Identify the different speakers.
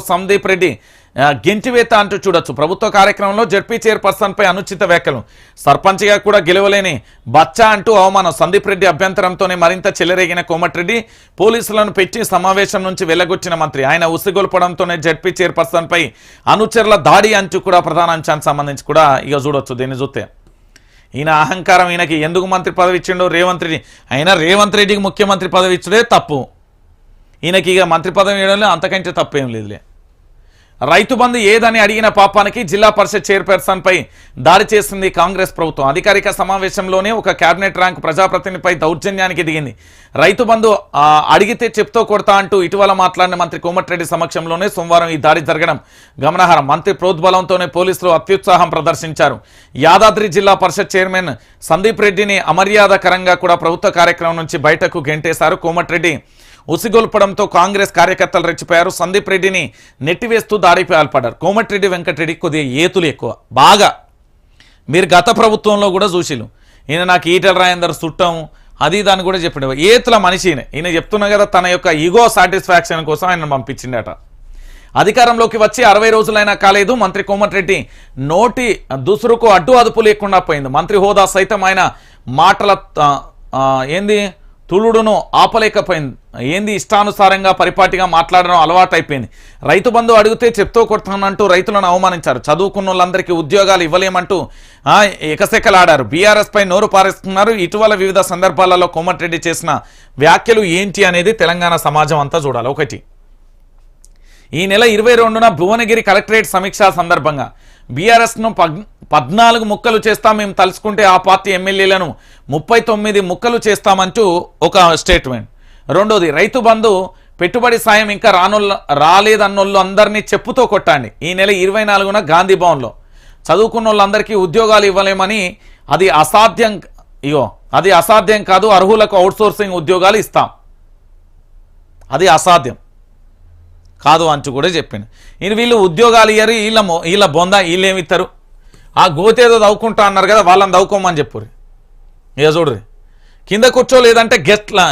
Speaker 1: సందీప్ రెడ్డి గెంటివేత అంటూ చూడొచ్చు. ప్రభుత్వ కార్యక్రమంలో జడ్పీ చైర్పర్సన్ పై అనుచిత వ్యాఖ్యలు. సర్పంచ్గా కూడా గెలవలేని బచ్చా అంటూ అవమానం. సందీప్ రెడ్డి అభ్యంతరంతోనే మరింత చెలరేగిన కోమటిరెడ్డి పోలీసులను పెట్టి సమావేశం నుంచి వెళ్ళగొచ్చిన మంత్రి. ఆయన ఉసిగొల్పడంతోనే జడ్పీ చైర్పర్సన్ పై అనుచరుల దాడి అంటూ కూడా ప్రధాన అంశానికి సంబంధించి కూడా ఇక చూడొచ్చు దీన్ని చూస్తే. ఈయన అహంకారం ఈయనకి. ఎందుకు మంత్రి పదవి ఇచ్చిండో రేవంత్ రెడ్డి. అయినా రేవంత్ రెడ్డికి ముఖ్యమంత్రి పదవి ఇచ్చుడే తప్పు. ఈయనకి ఇక మంత్రి పదవి ఇవ్వడంలో అంతకంటే తప్పేం లేదులే. రైతు బంధు ఏదని అడిగిన పాపానికి జిల్లా పరిషత్ చైర్పర్సన్పై దాడి చేసింది కాంగ్రెస్ ప్రభుత్వం. అధికారిక సమావేశంలోనే ఒక కేబినెట్ ర్యాంక్ ప్రజాప్రతినిధిపై దౌర్జన్యానికి దిగింది. రైతు బంధు అడిగితే చెప్తో కొడతా అంటూ ఇటీవల మాట్లాడిన మంత్రి కోమటిరెడ్డి సమక్షంలోనే సోమవారం ఈ దాడి జరగడం గమనార్హం. మంత్రి ప్రోద్బలంతోనే పోలీసులు అత్యుత్సాహం ప్రదర్శించారు. యాదాద్రి జిల్లా పరిషత్ చైర్మన్ సందీప్ రెడ్డిని అమర్యాదకరంగా కూడా ప్రభుత్వ కార్యక్రమం నుంచి బయటకు గెంటేశారు కోమటిరెడ్డి. ఉసిగొల్పడంతో కాంగ్రెస్ కార్యకర్తలు రెచ్చిపోయారు. సందీప్ రెడ్డిని నెట్టివేస్తూ దారిపై ఆల్పడ్డారు కోమటిరెడ్డి వెంకటరెడ్డి కొద్దిగా ఏతులు ఎక్కువ. బాగా. మీరు గత ప్రభుత్వంలో కూడా చూసిలు ఈయన నాకు ఈటల రాయందరు చుట్టం అది దాన్ని కూడా చెప్పిండు ఏతుల మనిషి ఈయన. ఈయన చెప్తున్నా కదా తన యొక్క ఈగో సాటిస్ఫాక్షన్ కోసం ఆయన పంపించిండట. అధికారంలోకి వచ్చి అరవై రోజులైనా కాలేదు. మంత్రి కోమటిరెడ్డి నోటి దుసురుకు అడ్డు అదుపు లేకుండా పోయింది. మంత్రి హోదా సైతం ఆయన మాటల ఏంది? తుళుడును ఆపలేకపోయింది. ఏంది ఇష్టానుసారంగా పరిపాటిగా మాట్లాడడం అలవాటైపోయింది. రైతు బంధు అడిగితే చెప్తూ కొడతానంటూ రైతులను అవమానించారు. చదువుకున్న వాళ్ళందరికీ ఉద్యోగాలు ఇవ్వలేమంటూ ఎకసెకలాడారు. బీఆర్ఎస్పై నోరు పారేస్తున్నారు. ఇటీవల వివిధ సందర్భాలలో కోమటిరెడ్డి చేసిన వ్యాఖ్యలు ఏంటి అనేది తెలంగాణ సమాజం అంతా చూడాలి. ఒకటి ఈ నెల ఇరవై రెండున భువనగిరి కలెక్టరేట్ సమీక్షా సందర్భంగా బీఆర్ఎస్ను పద్నాలుగు ముక్కలు చేస్తాం మేము తలుచుకుంటే ఆ పార్టీ ఎమ్మెల్యేలను ముప్పై తొమ్మిది ముక్కలు చేస్తామంటూ ఒక స్టేట్మెంట్ రెండోది రైతు బంధు పెట్టుబడి సాయం ఇంకా రానోళ్ళ రాలేదన్నోళ్ళు అందరినీ చెప్పుతో కొట్టండి. ఈ నెల ఇరవై నాలుగున గాంధీ భవన్లో. చదువుకున్న వాళ్ళందరికీ ఉద్యోగాలు ఇవ్వలేమని అది అసాధ్యం ఇగో అది అసాధ్యం కాదు అర్హులకు అవుట్సోర్సింగ్ ఉద్యోగాలు ఇస్తాం. అది అసాధ్యం. కాదు అంచు కూడా చెప్పింది ఈయన వీళ్ళు ఉద్యోగాలు ఇయ్యరు వీళ్ళ వీళ్ళ బొంద వీళ్ళేమిస్తారు ఆ గోతేదో దవ్వుకుంటా అన్నారు కదా వాళ్ళని దవ్వుకోమని చెప్పుర్రి ఇక చూడ్రి కింద కూర్చోలేదంటే గెస్ట్ల